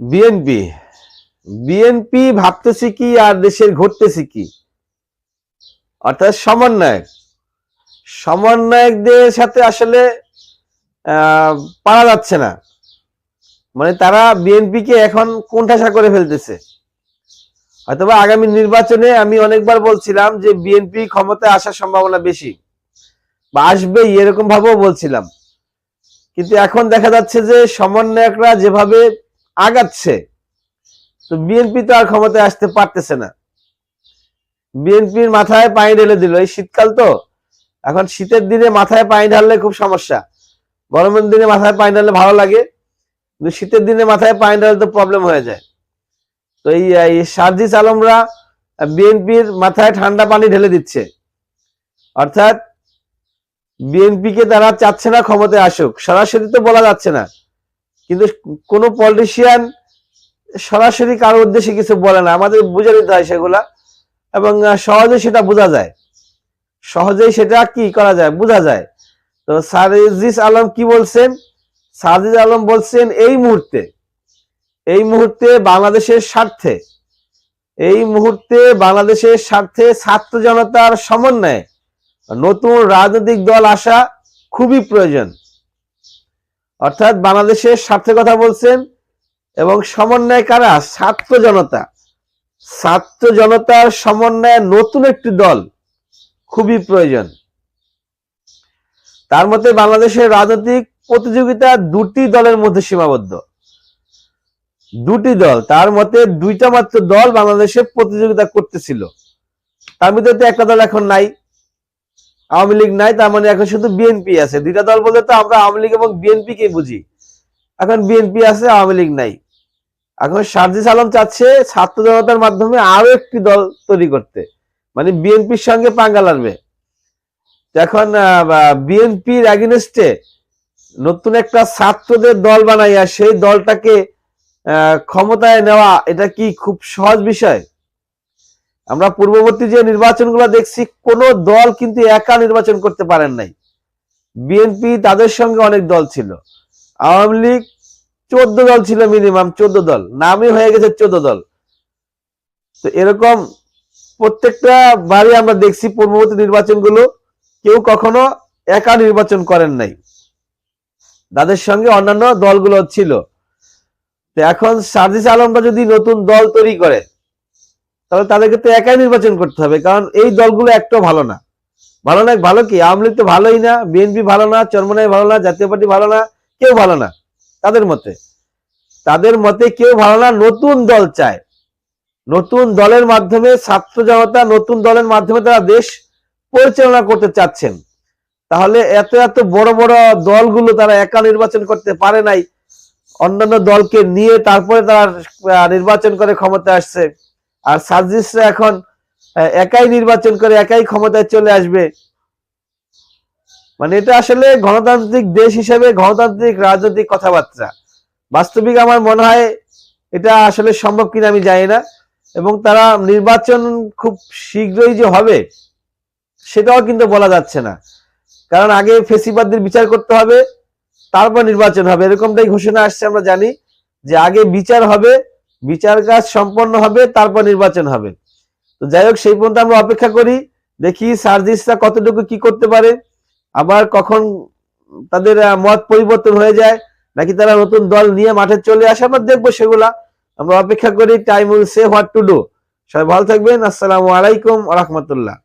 BNP BNP ভাবতেছি কি আর দেশের ঘটতেছি কি? অর্থাৎ সমন্বয়ক। সমন্বয়কদের সাথে আসলে পারা যাচ্ছে না। মানে তারা বিএনপি কে এখন কোণঠাসা করে ফেলতেছে। হয়তোবা আগামী নির্বাচনে আমি অনেকবার বলছিলাম যে বিএনপি ক্ষমতায় আসার সম্ভাবনা বেশি। বা আসবেই এরকম ভাবেও বলছিলাম। কিন্তু এখন দেখা যাচ্ছে যে সমন্বয়করা যেভাবে আগাচ্ছে। তো বিএনপি তো আর ক্ষমতায় আসতে পারতেছে না। বিএনপির মাথায় পানি ঢেলে দিল। এই শীতকাল তো। এখন শীতের দিনে মাথায় পানি ঢাললে খুব সমস্যা। গরমের দিনে মাথায় পানি ঢাললে ভালো লাগে। কিন্তু শীতের দিনে মাথায় পানি ঢাললে তো প্রবলেম হয়ে যায়। তো এই সার্জিস আলমরা বিএনপির মাথায় ঠান্ডা পানি ঢেলে দিচ্ছে। অর্থাৎ বিএনপিকে তারা চাচ্ছে না ক্ষমতায় আসুক। সরাসরি তো বলা যাচ্ছে না। কিন্তু কোনো পলিটিশিয়ান সরাসরি কারোর উদ্দেশ্যে কিছু বলে না। আমাদের বুঝে নিতে হয় সেগুলা এবং সহজে সেটা বোঝা যায়। সহজেই সেটা কি করা যায়? বোঝা যায়। তো সারিজিস আলম কি বলছেন? সাজিদ আলম বলছেন, এই মুহূর্তে এই মুহূর্তে বাংলাদেশের স্বার্থে, এই মুহূর্তে বাংলাদেশের স্বার্থে ছাত্র জনতার সমন্বয়ে নতুন রাজনৈতিক দল আসা খুবই প্রয়োজন। অর্থাৎ বাংলাদেশের স্বার্থে কথা বলছেন এবং সমন্বয় কারা? ছাত্র জনতা। ছাত্র জনতার সমন্বয়ে নতুন একটি দল খুবই প্রয়োজন। তার মতে বাংলাদেশের রাজনৈতিক প্রতিযোগিতা দুটি দলের মধ্যে সীমাবদ্ধ। দুটি দল, তার মতে দুইটা মাত্র দল বাংলাদেশে প্রতিযোগিতা করতেছিল। তার তো একটা দল এখন নাই। আওয়ামী লীগ নাই, তার মানে এখন শুধু বিএনপি আছে। দুইটা দল বলতে তো আমরা আওয়ামী লীগ এবং বিএনপি কে বুঝি। এখন বিএনপি আছে, আওয়ামী লীগ নাই। এখন সার্জিস আলম চাচ্ছে ছাত্র জনতার মাধ্যমে আরও একটি দল তৈরি করতে। মানে বিএনপির সঙ্গে পাঙ্গা লাগবে এখন বিএনপির অ্যাগেনস্টে নতুন একটা ছাত্রদের দল বানাইয়া সেই দলটাকে ক্ষমতায় নেওয়া, এটা কি খুব সহজ বিষয়? আমরা পূর্ববর্তী যে নির্বাচনগুলো দেখছি, কোন দল কিন্তু একা নির্বাচন করতে পারেন নাই। বিএনপি তাদের সঙ্গে অনেক দল ছিল। আওয়ামী লীগ চোদ্দ দল ছিল মিনিমাম, চোদ্দ দল। নামই হয়ে গেছে চোদ্দ দল। তো এরকম প্রত্যেকটা বাড়ি আমরা দেখছি পূর্ববর্তী নির্বাচনগুলো, কেউ কখনো একা নির্বাচন করেন নাই। তাদের সঙ্গে অন্যান্য দলগুলো ছিল। তো এখন সার্জিস আলমরা যদি নতুন দল তৈরি করে তাহলে তাদেরকে তো একাই নির্বাচন করতে হবে, কারণ এই দলগুলো একটাও ভালো না। ভালো না, ভালো কি? আওয়ামী লীগ তো ভালোই না, বিএনপি ভালো না, চরমনাই ভালো না, জাতীয় পার্টি ভালো না, কেউ ভালো না, তাদের মতে। তাদের মতে কেউ ভালো না, নতুন দল চায়। নতুন দলের মাধ্যমে ছাত্র জনতা, নতুন দলের মাধ্যমে তারা দেশ পরিচালনা করতে চাচ্ছেন। তাহলে এত এত বড় বড় দলগুলো তারা একা নির্বাচন করতে পারে নাই। অন্যান্য দলকে নিয়ে তারপরে তারা নির্বাচন করে ক্ষমতা আসছে। আর সার্জিসরা এখন একাই নির্বাচন করে, একাই ক্ষমতায় চলে আসবে। মানে এটা আসলে গণতান্ত্রিক দেশ হিসেবে গণতান্ত্রিক রাজনৈতিক কথাবার্তা। বাস্তবিক আমার মনে হয় এটা আসলে সম্ভব কিনা আমি জানি না। এবং তারা নির্বাচন খুব শীঘ্রই যে হবে, সেটাও কিন্তু বলা যাচ্ছে না। কারণ আগে ফেসিবাদদের বিচার করতে হবে, তারপর নির্বাচন হবে। এরকমটাই ঘোষণা আসছে, আমরা জানি যে আগে বিচার হবে বিচার কাজ সম্পন্ন হবে, তারপর নির্বাচন হবে। তো যাই হোক, সেই পর্যন্ত আমরা অপেক্ষা করি, দেখি সার্জিসরা কতটুকু কি করতে পারে। আবার কখন তাদের মত পরিবর্তন হয়ে যায়, নাকি তারা নতুন দল নিয়ে মাঠে চলে আসে, আমরা দেখব সেগুলা। আমরা অপেক্ষা করি time will say what to do সবাই ভালো থাকবেন, আসসালামু আলাইকুম রহমতুল্লাহ।